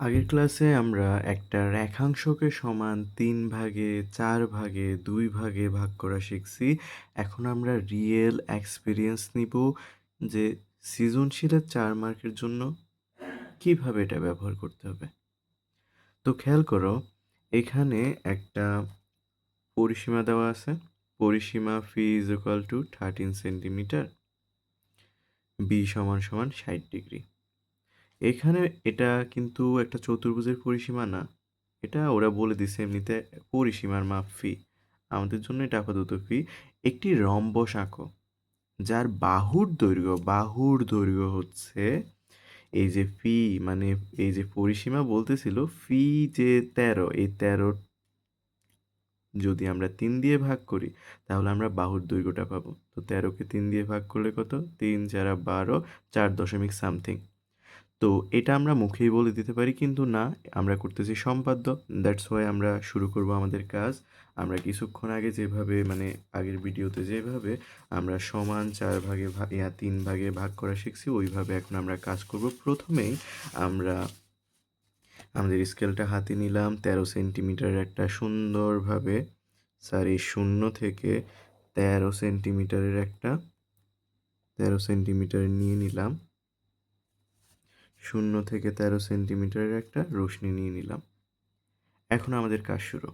আগের ক্লাসে আমরা একটা রেখাংশকে সমান তিন ভাগে, চার ভাগে, দুই ভাগে ভাগ করা শিখছি। এখন আমরা রিয়েল এক্সপিরিয়েন্স নিব যে সৃজনশীলের চার মার্কের জন্য কীভাবে এটা ব্যবহার করতে হবে। তো খেয়াল করো, এখানে একটা পরিসীমা দেওয়া আছে। পরিসীমা ফি is equal to thirteen centimetre B সমান সমান ষাট ডিগ্রি। এখানে এটা কিন্তু একটা চতুর্ভুজের পরিসীমা না। এটা ওরা বলে দিছে এমনিতে পরিসীমার মাপ ফি। আমাদের জন্য এটা আপাতত ফি। একটি রম্বস আঁকো, যার বাহুর দৈর্ঘ্য বাহুর দৈর্ঘ্য হচ্ছে এই যে ফি মানে এই যে পরিসীমা বলতেছিল, ফি যে তেরো, এই তেরো যদি আমরা তিন দিয়ে ভাগ করি, তাহলে আমরা বাহুর দৈর্ঘ্যটা পাবো। তো তেরোকে তিন দিয়ে ভাগ করলে কত? তিন চারা বারো, চার দশমিক সামথিং। তো এটা আমরা মুখেই বলে দিতে পারি, কিন্তু না, আমরা করতেছি সম্পাদ্য। দ্যাটস ওয়াই আমরা শুরু করব আমাদের কাজ। আমরা কিছুক্ষণ আগে যেভাবে মানে আগের ভিডিওতে যেভাবে আমরা সমান চার ভাগে ইয়া, তিন ভাগে ভাগ করা শিখছি, ওইভাবে এখন আমরা কাজ করব। প্রথমেই আমরা আমাদের স্কেলটা হাতে নিলাম, তেরো সেন্টিমিটারের একটা সুন্দরভাবে সরি শূন্য থেকে তেরো সেন্টিমিটারের একটা, তেরো সেন্টিমিটার নিয়ে নিলাম। শূন্য থেকে তেরো সেন্টিমিটারের একটা রশ্মি নিয়ে নিলাম। এখন আমাদের কাজ শুরু।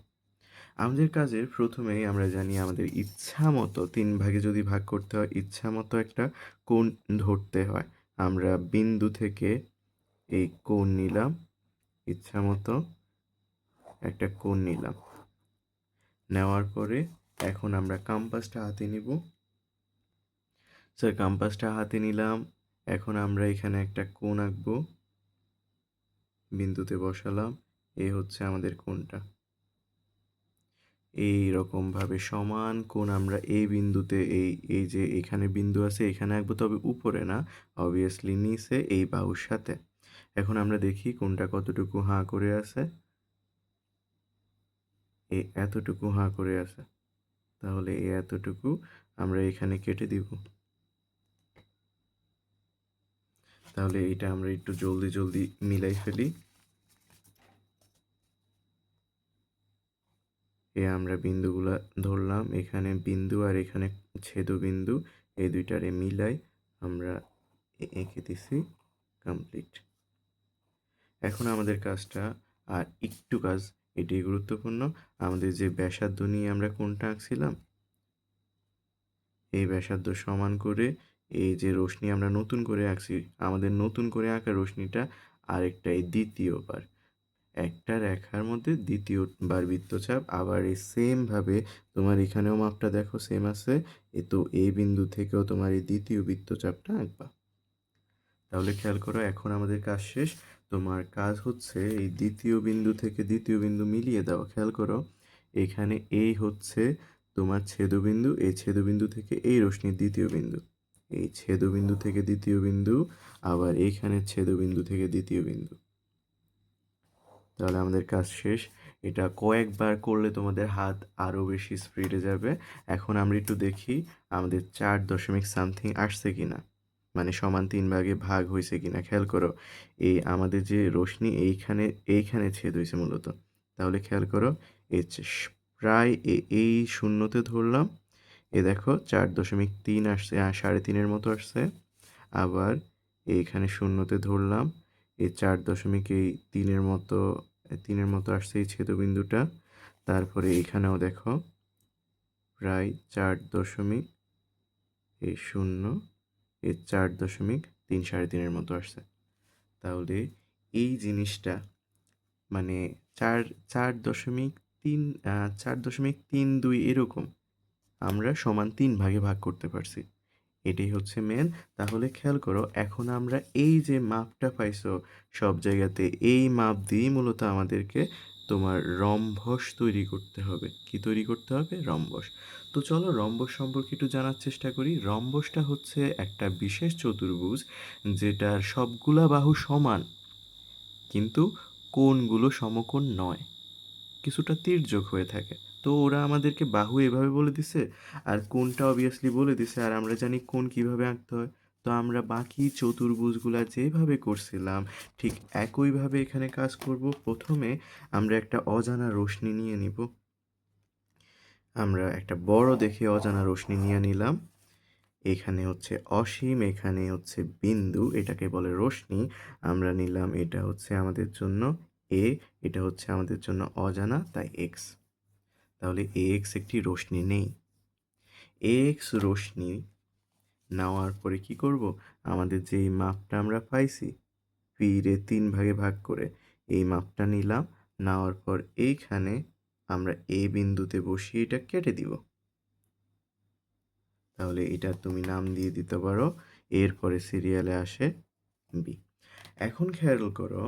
আমাদের কাজের প্রথমেই আমরা জানি আমাদের ইচ্ছা মতো তিন ভাগে যদি ভাগ করতে হয় ইচ্ছা মতো একটা কোণ ধরতে হয়। আমরা বিন্দু থেকে এই কোণ নিলাম ইচ্ছা মতো একটা কোণ নিলাম। নেওয়ার পরে এখন আমরা কাম্পাসটা হাতে নিব। স্যার কাম্পাসটা হাতে নিলাম। এখন আমরা এখানে একটা কোণ আঁকবো। বিন্দুতে বসালাম। এই হচ্ছে আমাদের কোণটা। এই রকমভাবে সমান কোণ আমরা এই বিন্দুতে, এই এই যে এখানে বিন্দু আছে, এখানে আঁকবো, তবে উপরে না অবভিয়াসলি নিচে, এই বাহুর সাথে। এখন আমরা দেখি কোনটা কতটুকু হাঁ করে আছে। এই এতটুকু হাঁ করে আছে। তাহলে এই এতটুকু আমরা এখানে কেটে দিব। তাহলে এটা আমরা একটু জলদি জলদি মিলাই ফেলি। এ আমরা বিন্দুগুলা ধরলাম, এখানে বিন্দু আর এখানে ছেদু বিন্দু এই দুইটারে মিলাই আমরা এঁকে দিছি কমপ্লিট এখন আমাদের কাজটা আর একটু কাজ এটি গুরুত্বপূর্ণ। আমাদের যে ব্যাসার্ধ নিয়ে আমরা কোনটা আঁকছিলাম? এই ব্যাসার্ধ সমান করে এই যে রশ্মি আমরা নতুন করে আঁকছি, আমাদের নতুন করে আঁকা রশ্মিটা আরেকটা এই দ্বিতীয়বার একটা রেখার মধ্যে দ্বিতীয়বার বৃত্তচাপ, আবার এই সেমভাবে তোমার এখানেও মাপটা দেখো সেম আছে, এ তো এই বিন্দু থেকেও তোমার এই দ্বিতীয় বৃত্তচাপটা আঁকবা। তাহলে খেয়াল করো এখন আমাদের কাজ শেষ, তোমার কাজ হচ্ছে এই দ্বিতীয় বিন্দু থেকে দ্বিতীয় বিন্দু মিলিয়ে দাও, খেয়াল করো, এখানে এই হচ্ছে তোমার ছেদবিন্দু, এই ছেদবিন্দু থেকে এই রশ্মির দ্বিতীয় বিন্দু। এই ছেদবিন্দু থেকে দ্বিতীয় বিন্দু, আবার এইখানে ছেদবিন্দু থেকে দ্বিতীয় বিন্দু। তাহলে আমাদের কাজ শেষ। এটা কয়েকবার করলে তোমাদের হাত আরও বেশি স্পিডে যাবে। এখন আমরা একটু দেখি আমাদের চার দশমিক সামথিং আসছে কি না মানে সমান তিন ভাগে ভাগ হয়েছে কি না খেয়াল করো, এই আমাদের যে রশ্মি এইখানে এইখানে ছেদ হয়েছে মূলত। তাহলে খেয়াল করো এই প্রায় এই শূন্যতে ধরলাম। এ দেখো, চার দশমিক তিন আসছে সাড়ে তিনের মতো আসছে। আবার এইখানে শূন্যতে ধরলাম এই চার দশমিক এই তিনের মতো তিনের মতো আসছে এই ছেদবিন্দুটা। তারপরে এখানেও দেখো, প্রায় চার দশমিক এই শূন্য এই চার দশমিক তিন সাড়ে তিনের মতো আসছে। তাহলে এই জিনিসটা মানে চার চার দশমিক তিন চার দশমিক তিন দুই এরকম আমরা সমান তিন ভাগে ভাগ করতে পারছি। এটাই হচ্ছে মেন তাহলে খেয়াল করো, এখন আমরা এই যে মাপটা পাইছো, সব জায়গাতে এই মাপ দিয়েই মূলত আমাদেরকে তোমার রম্বস তৈরি করতে হবে। কি তৈরি করতে হবে? রম্বস তো চলো রম্বস সম্পর্কে একটু জানার চেষ্টা করি। রম্বসটা হচ্ছে একটা বিশেষ চতুর্ভুজ যেটার সবগুলা বাহু সমান, কিন্তু কোণগুলো সমকোণ নয়। কিছুটা তির্যক হয়ে থাকে। তো ওরা আমাদেরকে বাহু এভাবে বলে দিছে আর কোনটা অবভিয়াসলি বলে দিছে আর আমরা জানি কোন কীভাবে আঁকতে হয়। তো আমরা বাকি চতুর্ভুজগুলা যেভাবে করছিলাম, ঠিক একইভাবে এখানে কাজ করব। প্রথমে আমরা একটা অজানা রশ্মি নিয়ে নিব। আমরা একটা বড় দেখে অজানা রশ্মি নিয়ে নিলাম। এখানে হচ্ছে অসীম, এখানে হচ্ছে বিন্দু, এটাকে বলে রশ্মি। আমরা নিলাম এটা হচ্ছে আমাদের জন্য এ এটা হচ্ছে আমাদের জন্য অজানা, তাই এক্স তাহলে এ এক্স একটি রশ্মি নেই। এ এক্স রশ্মি নেওয়ার পরে কি করব? আমাদের যে মাপটা আমরা পাইছি পিরে তিন ভাগে ভাগ করে এই মাপটা নিলাম, নেওয়ার পর এইখানে আমরা এ বিন্দুতে বসিয়ে এটা কেটে দিব। তাহলে এটা তুমি নাম দিয়ে দিতে পারো, এরপরে সিরিয়ালে আসে বি এখন খেয়াল করো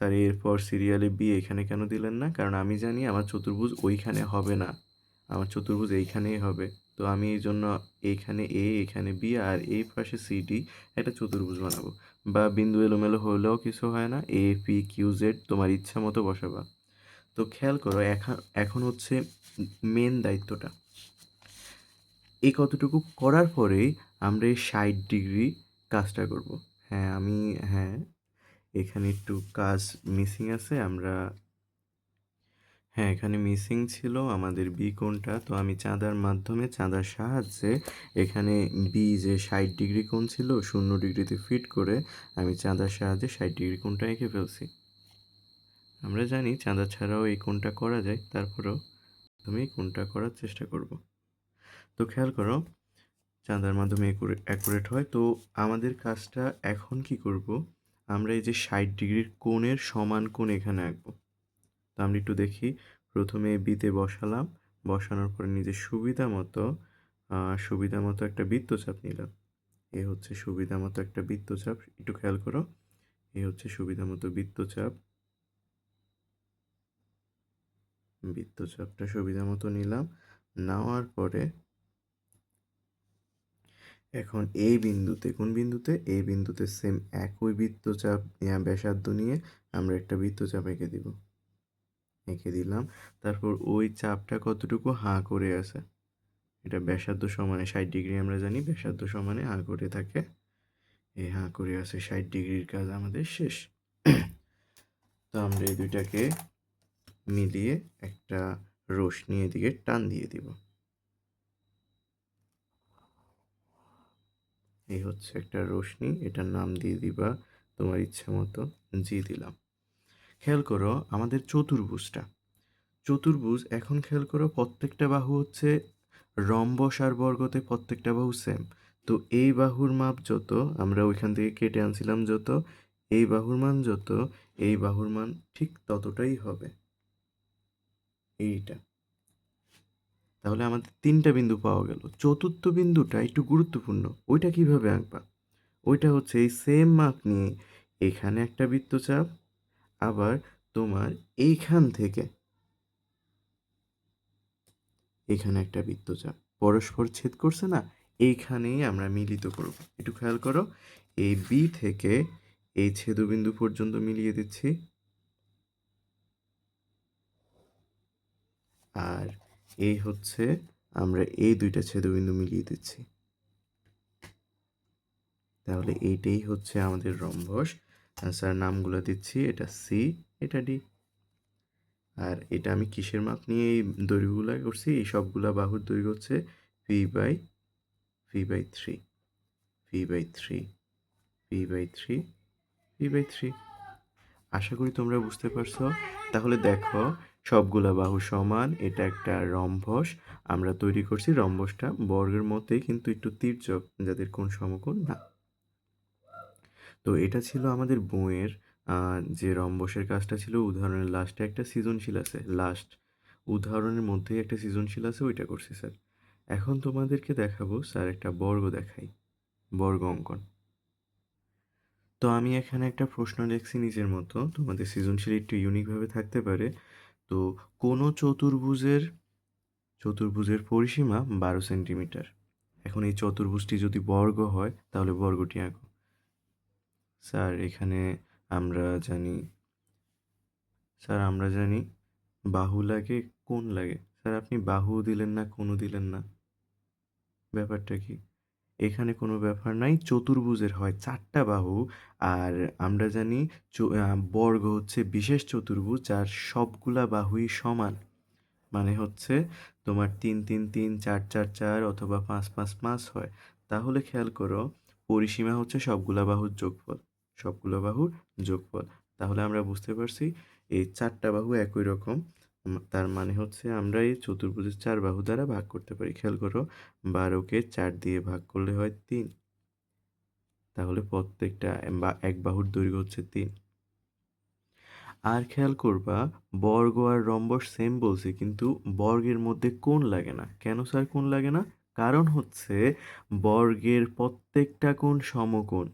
স্যার, এরপর সিরিয়ালে বি এখানে কেন দিলেন না? কারণ আমি জানি আমার চতুর্ভুজ ওইখানে হবে না। আমার চতুর্ভুজ এইখানেই হবে। তো আমি এই জন্য এইখানে এ, এখানে বি আর এই পাশে সি, ডি একটা চতুর্ভুজ বানাবো। বা বিন্দু এলোমেলো হলেও কিছু হয় না। এ পি কিউ জেড তোমার ইচ্ছা মতো বসাবা। তো খেয়াল করো, এখন এখন হচ্ছে মেন দায়িত্বটা। এই কতটুকু করার পরেই আমরা এই ষাট ডিগ্রি কাজটা করব। হ্যাঁ আমি হ্যাঁ এখানে একটু কাজ মিসিং আছে, আমরা হ্যাঁ এখানে মিসিং ছিল আমাদের বি কোণটা। তো আমি চাঁদার মাধ্যমে, চাঁদার সাহায্যে এখানে বি যে ষাট ডিগ্রি কোণ ছিল, শূন্য ডিগ্রিতে ফিট করে আমি চাঁদার সাহায্যে ষাট ডিগ্রি কোণটা এঁকে ফেলছি। আমরা জানি চাঁদা ছাড়াও এই কোণটা করা যায়, তারপরেও আমি কোণটা করার চেষ্টা করব। তো খেয়াল করো, চাঁদার মাধ্যমে অ্যাকুরেট হয়। তো আমাদের কাজটা এখন কি করব? আমরা এই যে ষাট ডিগ্রির কোণের সমান কোণ এখানে আঁকবো। তো আমরা একটু দেখি। প্রথমে বিতে বসালাম। বসানোর পরে নিজের সুবিধা মতো সুবিধা মতো একটা বৃত্তচাপ নিলাম। এ হচ্ছে সুবিধা মতো একটা বৃত্তচাপ। একটু খেয়াল করো। এ হচ্ছে সুবিধা মতো বৃত্তচাপ। বৃত্তচাপটা সুবিধা মতো নিলাম। নেওয়ার পরে এখন এই বিন্দুতে, কোন বিন্দুতে? এই বিন্দুতে সেম একই বৃত্তচাপ ব্যাসার্ধ নিয়ে আমরা একটা বৃত্তচাপ এঁকে দিব। এঁকে দিলাম। তারপর ওই চাপটা কতটুকু? হাঁ করে আছে। এটা ব্যাসার্ধ সমানে ষাট ডিগ্রি আমরা জানি, ব্যাসার্ধ সমানে হাঁ করে থাকে। এই হাঁ করে আছে ষাট ডিগ্রির কাজ আমাদের শেষ। তো আমরা এই দুইটাকে মিলিয়ে একটা রশ্মি এদিকে টান দিয়ে দিব। এই হচ্ছে একটা রশ্মি এটার নাম দিয়ে দিবা তোমার ইচ্ছা মতো জি দিলাম। খেয়াল করো আমাদের চতুর্ভুজটা। চতুর্ভুজ, এখন খেয়াল করো প্রত্যেকটা বাহু হচ্ছে রম্বস আর বর্গতে প্রত্যেকটা বাহু সেম তো এই বাহুর মাপ যত, আমরা ওইখান থেকে কেটে আনছিলাম যত, এই বাহুর মান যত, এই বাহুর মান ঠিক ততটাই হবে। এইটা। তাহলে আমাদের তিনটা বিন্দু পাওয়া গেল। চতুর্থ বিন্দুটা একটু গুরুত্বপূর্ণ, ওইটা কীভাবে আঁকবা? ওইটা হচ্ছে এই সেম মাপ নিয়ে এখানে একটা বৃত্তচাপ, আবার তোমার এইখান থেকে এখানে একটা বৃত্তচাপ। পরস্পর ছেদ করছে না, এইখানেই আমরা মিলিত করব। একটু খেয়াল করো, এই বি থেকে এই ছেদবিন্দু পর্যন্ত মিলিয়ে দিচ্ছি। আর এই হচ্ছে আমরা এই দুইটা ছেদবিন্দু মিলিয়ে দিচ্ছি। তাহলে এইটাই হচ্ছে আমাদের রম্বস। স্যার নামগুলো দিচ্ছি, এটা সি এটা ডি আর এটা আমি কিসের মাপ নিয়ে এই দৈর্ঘ্যগুলো করছি? এই সবগুলা বাহুর দৈর্ঘ্য হচ্ছে P by P by three P by three P by three P by three আশা করি তোমরা বুঝতে পারছ। তাহলে দেখো সবগুলা বাহু সমান, এটা একটা রম্বস আমরা তৈরি করছি রম্বসটা বর্গের মধ্যেই কিন্তু একটু তীর্যক, যাদের কোন সমকোণ না। তো এটা ছিল আমাদের বইয়ের যে রম্বসের কাজটা ছিল, উদাহরণের লাস্টে একটা সৃজনশীল আছে লাস্ট উদাহরণের মধ্যেই একটা সৃজনশীল আছে, ওইটা করছি স্যার এখন তোমাদেরকে দেখাবো স্যার একটা বর্গ দেখাই, বর্গ অঙ্কন। তো আমি এখানে একটা প্রশ্ন লিখছি নিজের মতো, তোমাদের সৃজনশীল একটু ইউনিকভাবে থাকতে পারে। তো কোনো চতুর্ভুজের চতুর্ভুজের পরিসীমা বারো সেন্টিমিটার। এখন এই চতুর্ভুজটি যদি বর্গ হয়, তাহলে বর্গটি আঁকো। স্যার, এখানে আমরা জানি, স্যার, আমরা জানি বাহু লাগে কোন লাগে। স্যার, আপনি বাহু দিলেন না কোনো দিলেন না। ব্যাপারটা কি? এখানে কোনো ব্যাপার নাই। চতুর্ভুজের হয় চারটা বাহু আর আমরা জানি বর্গ হচ্ছে বিশেষ চতুর্ভুজ যার সবগুলা বাহুই সমান। মানে হচ্ছে তোমার তিন তিন তিন, চার চার চার অথবা পাঁচ পাঁচ পাঁচ হয়। তাহলে খেয়াল করো পরিসীমা হচ্ছে সবগুলা বাহুর যোগফল, সবগুলো বাহুর যোগফল। তাহলে আমরা বুঝতে পারছি এই চারটা বাহু একই রকম। তার মানে হচ্ছে আমরা এই চতুর্ভুজের চার বাহু দ্বারা ভাগ করতে পারি। খেয়াল করো, বারোকে চার দিয়ে ভাগ করলে হয় তিন। তাহলে প্রত্যেকটা বা, এক বাহুর দৈর্ঘ্য হচ্ছে তিন। আর খেয়াল করবা, বর্গ আর রম্বস সেম বলছি, কিন্তু বর্গের মধ্যে কোণ লাগে না। কেন স্যার কোণ লাগে না? কারণ হচ্ছে বর্গের প্রত্যেকটা কোণ সমকোণ।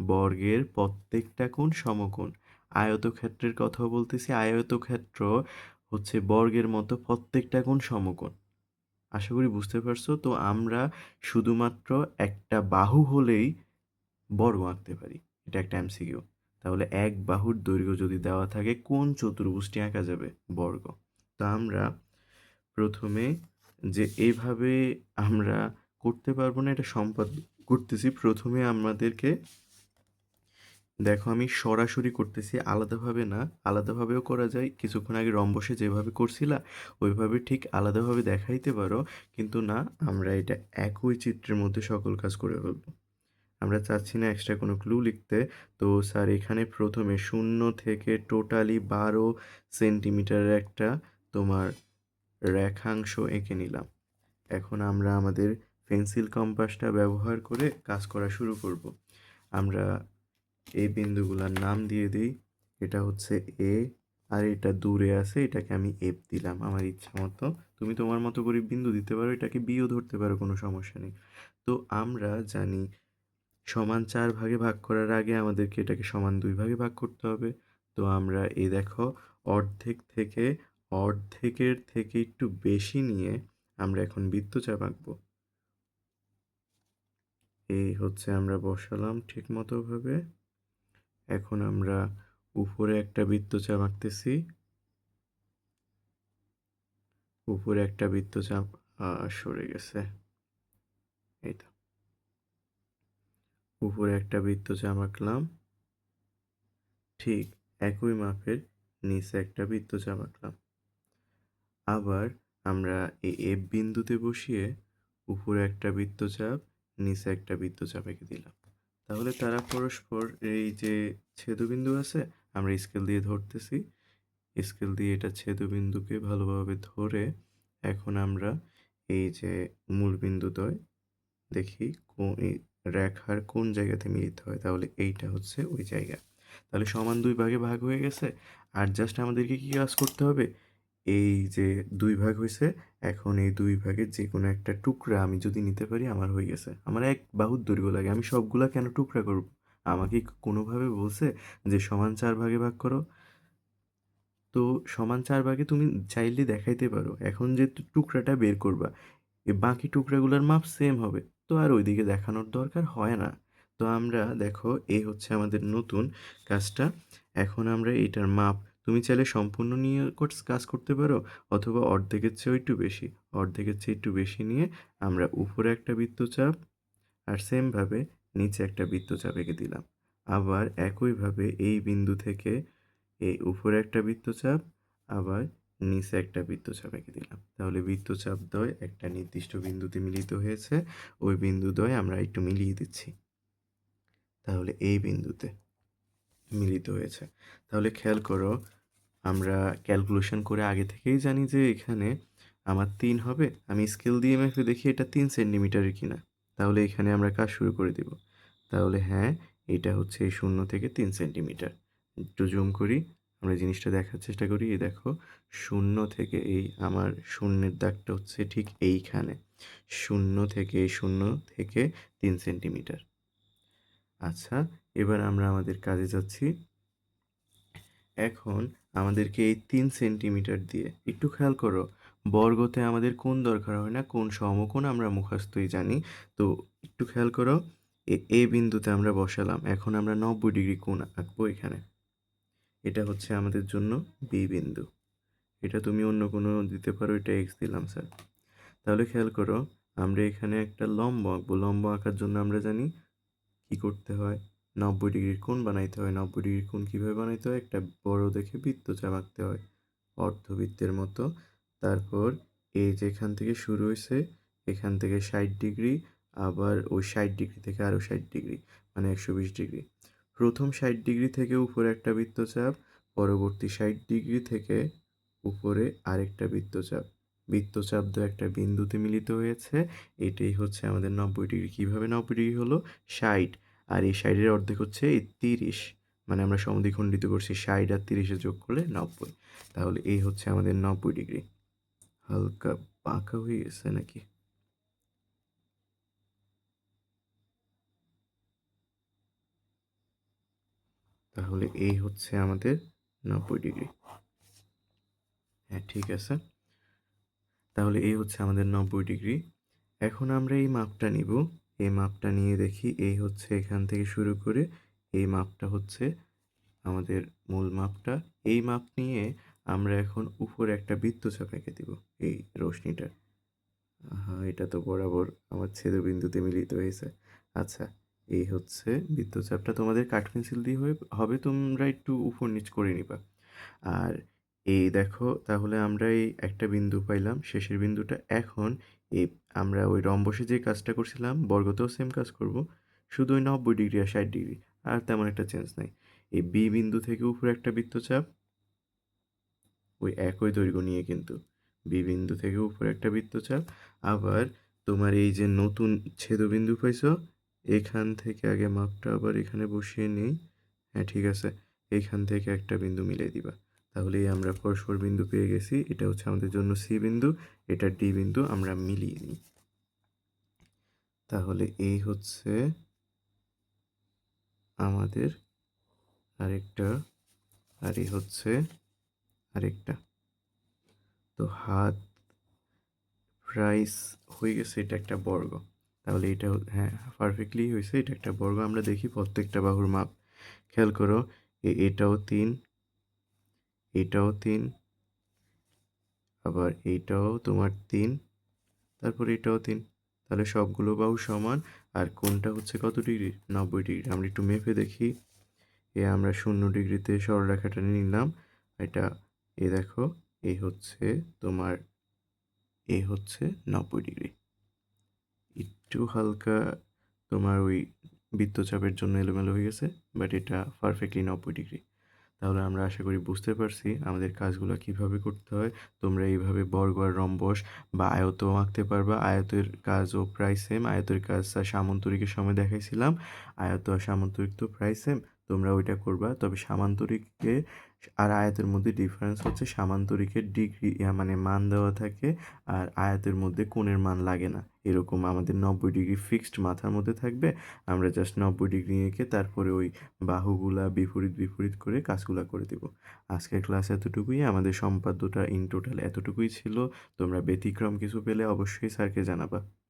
বর্গের প্রত্যেকটা কোণ সমকোণ। আয়তক্ষেত্রের কথা বলতেছি, আয়তক্ষেত্র হচ্ছে বর্গের মতো প্রত্যেকটা কোণ সমকোণ। আশা করি বুঝতে পারছ? তো আমরা শুধুমাত্র একটা বাহু হলেই বর্গ আঁকতে পারি। এটা একটা এমসিকিউ। তাহলে এক বাহুর দৈর্ঘ্য যদি দেওয়া থাকে, কোন চতুর্ভুজটি আঁকা যাবে? বর্গ। তো আমরা প্রথমে যে এইভাবে আমরা করতে পারব না, এটা সম্পাদ করতেছি। প্রথমে আমাদেরকে দেখো, আমি সরাসরি করতেছি, আলাদাভাবে না, আলাদাভাবেও করা যায়। কিছুক্ষণ আগে রম্বসে যেভাবে করছিলা, ওইভাবে ঠিক আলাদাভাবে দেখাইতে পারো। কিন্তু না, আমরা এটা একই চিত্রের মধ্যে সকল কাজ করে ফেলব। আমরা চাচ্ছি না এক্সট্রা কোনো ক্লু লিখতে। তো স্যার, এখানে প্রথমে শূন্য থেকে টোটালি বারো সেন্টিমিটারের একটা তোমার রেখাংশ এঁকে নিলাম। এখন আমরা আমাদের পেন্সিল কম্পাসটা ব্যবহার করে কাজ করা শুরু করব। আমরা এই বিন্দুগুলোর নাম দিয়ে দিই। এটা হচ্ছে এ আর এটা দূরে আছে, এটাকে আমি এফ দিলাম আমার ইচ্ছা মতো। তুমি তোমার মতো করে বিন্দু দিতে পারো, এটাকে বিও ধরতে পারো, কোনো সমস্যা নেই। তো আমরা জানি সমান চার ভাগে ভাগ করার আগে আমাদেরকে এটাকে সমান দুই ভাগে ভাগ করতে হবে। তো আমরা এই দেখো, অর্ধেক থেকে, অর্ধেকের থেকে একটু বেশি নিয়ে আমরা এখন বৃত্তচাপ আঁকবো। এই হচ্ছে আমরা বসালাম ঠিক মতোভাবে এখন আমরা উপরে একটা বৃত্তচাপ আঁকতেছি। উপরে একটা বৃত্তচাপ সরে গেছে। এই তো। উপরে একটা বৃত্তচাপ আঁকলাম। ঠিক একই মাপের নিচে একটা বৃত্তচাপ আঁকলাম। আবার আমরা এই এফ বিন্দুতে বসিয়ে উপরে একটা বৃত্তচাপ, নিচে একটা বৃত্তচাপ এঁকে দিলাম। তাহলে তারা পরস্পর এই যে ছেদবিন্দু আছে, আমরা স্কেল দিয়ে ধরতেছি। স্কেল দিয়ে এটা ছেদবিন্দুকে ভালোভাবে ধরে এখন আমরা এই যে মূল বিন্দুদ্বয় দেখি কোন রেখার কোন জায়গাতে মিলিত হয়, তাহলে এইটা হচ্ছে ওই জায়গা। তাহলে সমান দুই ভাগে ভাগ হয়ে গেছে, আর জাস্ট আমাদেরকে কি কাজ করতে হবে? এই যে দুই ভাগ হয়েছে এখন এই দুই ভাগের যে কোনো একটা টুকরা আমি যদি নিতে পারি, আমার হয়ে গেছে। আমার এক বাহুর দৈর্ঘ্য লাগে। আমি সবগুলা কেন টুকরা করব? আমাকে কোনোভাবে বলছে যে, সমান চার ভাগে ভাগ করো? তো সমান চার ভাগে তুমি চাইলে দেখাইতে পারো। এখন যে টুকরাটা বের করবা এই বাকি টুকরাগুলোর মাপ সেম হবে। তো আর ওইদিকে দেখানোর দরকার হয় না। তো আমরা দেখো এই হচ্ছে আমাদের নতুন কাজটা। এখন আমরা এটার মাপ তুমি চাইলে সম্পূর্ণ নিয়ে কোর্স- কাজ করতে পারো, অথবা অর্ধেকের চেয়েও একটু বেশি। অর্ধেকের চেয়ে একটু বেশি নিয়ে আমরা উপরে একটা বৃত্তচাপ আর সেমভাবে নিচে একটা বৃত্তচাপ এঁকে দিলাম। আবার একইভাবে এই বিন্দু থেকে এই উপরে একটা বৃত্তচাপ, আবার নিচে একটা বৃত্তচাপ এঁকে দিলাম। তাহলে বৃত্তচাপ দ্বয় একটা নির্দিষ্ট বিন্দুতে মিলিত হয়েছে, ওই বিন্দু দ্বয় আমরা একটু মিলিয়ে দিচ্ছি। তাহলে এই বিন্দুতে মিলিত হয়েছে। তাহলে খেয়াল করো, আমরা ক্যালকুলেশন করে আগে থেকেই জানি যে এখানে আমার তিন হবে। আমি স্কেল দিয়ে মেপে দেখি এটা তিন সেন্টিমিটারের কিনা। তাহলে এখানে আমরা কাজ শুরু করে দিব। তাহলে হ্যাঁ এটা হচ্ছে শূন্য থেকে তিন সেন্টিমিটার একটু জুম করি, আমরা জিনিসটা দেখার চেষ্টা করি। এই দেখো, শূন্য থেকে এই আমার শূন্যের দাগটা হচ্ছে ঠিক এইখানে। শূন্য থেকে শূন্য থেকে তিন সেন্টিমিটার আচ্ছা এবার আমরা আমাদের কাজে যাচ্ছি। এখন আমাদেরকে এই তিন সেন্টিমিটার দিয়ে একটু খেয়াল করো, বর্গতে আমাদের কোন দরকার হয় না, কোন সমকোণ আমরা মুখস্থই জানি। তো একটু খেয়াল করো, এ- বিন্দুতে আমরা বসালাম, এখন আমরা নব্বই ডিগ্রি কোণ আঁকবো এখানে। এটা হচ্ছে আমাদের জন্য বি বিন্দু। এটা তুমি অন্য কোনো দিতে পারো, এটা এক্স দিলাম স্যার তাহলে খেয়াল করো, আমরা এখানে একটা লম্ব আঁকবো। লম্ব আঁকার জন্য আমরা জানি কি করতে হয়? নব্বই ডিগ্রির কোণ বানাইতে হয়। নব্বই ডিগ্রির কোণ কীভাবে বানাইতে হয়? একটা বড় দেখে বৃত্তচাপ আঁকতে হয় অর্ধবৃত্তের মতো। তারপর এই যেখান থেকে শুরু হয়েছে এখান থেকে ষাট ডিগ্রি, আবার ওই ষাট ডিগ্রি থেকে আরও ষাট ডিগ্রি মানে একশো বিশ ডিগ্রি। প্রথম ষাট ডিগ্রি থেকে উপরে একটা বৃত্তচাপ, পরবর্তী ষাট ডিগ্রি থেকে উপরে আরেকটা বৃত্তচাপ। বৃত্তচাপ দু একটা বিন্দুতে মিলিত হয়েছে। এটাই হচ্ছে আমাদের নব্বই ডিগ্রি। কীভাবে নব্বই ডিগ্রি হলো? ষাট। আর এই ষাটের অর্ধেক হচ্ছে এই তিরিশ। মানে আমরা সমদ্বিখণ্ডিত করছি ষাট আর তিরিশে যোগ করলে নব্বই। তাহলে এই হচ্ছে আমাদের নব্বই ডিগ্রি। হালকা বাঁকা হয়ে গেছে নাকি? তাহলে এই হচ্ছে আমাদের নব্বই ডিগ্রি। হ্যাঁ ঠিক আছে। তাহলে এই হচ্ছে আমাদের নব্বই ডিগ্রি। এখন আমরা এই মাপটা নিব। এই মাপটা নিয়ে দেখি। এই হচ্ছে এখান থেকে শুরু করে এই মাপটা হচ্ছে আমাদের মূল মাপটা। এই মাপ নিয়ে আমরা এখন উপরে একটা বৃত্ত বৃত্তচাপ এঁকে দিব এই রশ্মিটার। হ্যাঁ এটা তো বরাবর আমার ছেদবিন্দুতে মিলিত হয়েছে। আচ্ছা এই হচ্ছে বৃত্তচাপটা। তোমাদের কাঠ পেন্সিল দিয়ে হয়ে হবে, তোমরা একটু উপর নিচ করে নিবা। আর এই দেখো, তাহলে আমরা এই একটা বিন্দু পাইলাম। শেষের বিন্দুটা এখন এই আমরা ওই রম্বসে যে কাজটা করছিলাম, বর্গতেও সেম কাজ করব, শুধু ওই নব্বই ডিগ্রি আর ষাট ডিগ্রি আর তেমন একটা চেঞ্জ নাই। এই বি বিন্দু থেকে উপরে একটা বৃত্তচাপ, ওই একই দৈর্ঘ্য নিয়ে কিন্তু। বি বিন্দু থেকে উপরে একটা বৃত্তচাপ, আবার তোমার এই যে নতুন ছেদবিন্দু পাইছো, এখান থেকে আগে মাপটা আবার এখানে বসিয়ে নিই। হ্যাঁ ঠিক আছে, এখান থেকে একটা বিন্দু মিলিয়ে দিবা। তাহলেই আমরা পরস্পর বিন্দু পেয়ে গেছি। এটা হচ্ছে আমাদের জন্য সি বিন্দু, এটা ডি বিন্দু, আমরা মিলিয়ে নিই। তাহলে এই হচ্ছে আমাদের আরেকটা, আর এই হচ্ছে আরেকটা। তো হাত প্রাইস হয়ে গেছে, এটা একটা বর্গ। তাহলে এটা হ্যাঁ পারফেক্টলি হয়েছে, এটা একটা বর্গ। আমরা দেখি প্রত্যেকটা বাহুর মাপ। খেয়াল করো এটাও তিন এটাও তিন, আবার এইটাও তোমার তিন, তারপর এটাও তিন। তাহলে সবগুলো বাহু সমান, আর কোনটা হচ্ছে কত ডিগ্রি? নব্বই ডিগ্রি। আমরা একটু মেপে দেখি। এ আমরা শূন্য ডিগ্রিতে সরলরেখাটা নিলাম। এটা, এ দেখো এই হচ্ছে তোমার, এ হচ্ছে নব্বই ডিগ্রি। একটু হালকা তোমার ওই বৃত্তচাপের জন্য এলোমেলো হয়ে গেছে বাট এটা পারফেক্টলি নব্বই ডিগ্রি। তাহলে আমরা আশা করি বুঝতে পারছি আমাদের কাজগুলো কীভাবে করতে হয়। তোমরা এইভাবে বর্গ আর রম্বস বা আয়তও আঁকতে পারবা। আয়তের কাজও প্রায় সেম আয়তের কাজ সামান্তরিকের সময় দেখাইছিলাম। আয়ত আর সামান্তরিক তো প্রায় সেম তোমরা ওইটা করবা। তবে সামান্তরিকে আর আয়াতের মধ্যে ডিফারেন্স হচ্ছে সামান্তরিকের ডিগ্রি মানে মান দেওয়া থাকে আর আয়াতের মধ্যে কোণের মান লাগে না। এরকম আমাদের নব্বই ডিগ্রি ফিক্সড মাথার মধ্যে থাকবে। আমরা জাস্ট নব্বই ডিগ্রি এঁকে তারপরে ওই বাহুগুলা বিপরীত বিপরীত করে কাজগুলা করে দেব। আজকের ক্লাস এতটুকুই। আমাদের সম্পাদ্যটা ইন টোটাল এতটুকুই ছিল। তোমরা ব্যতিক্রম কিছু পেলে অবশ্যই স্যারকে জানাবা।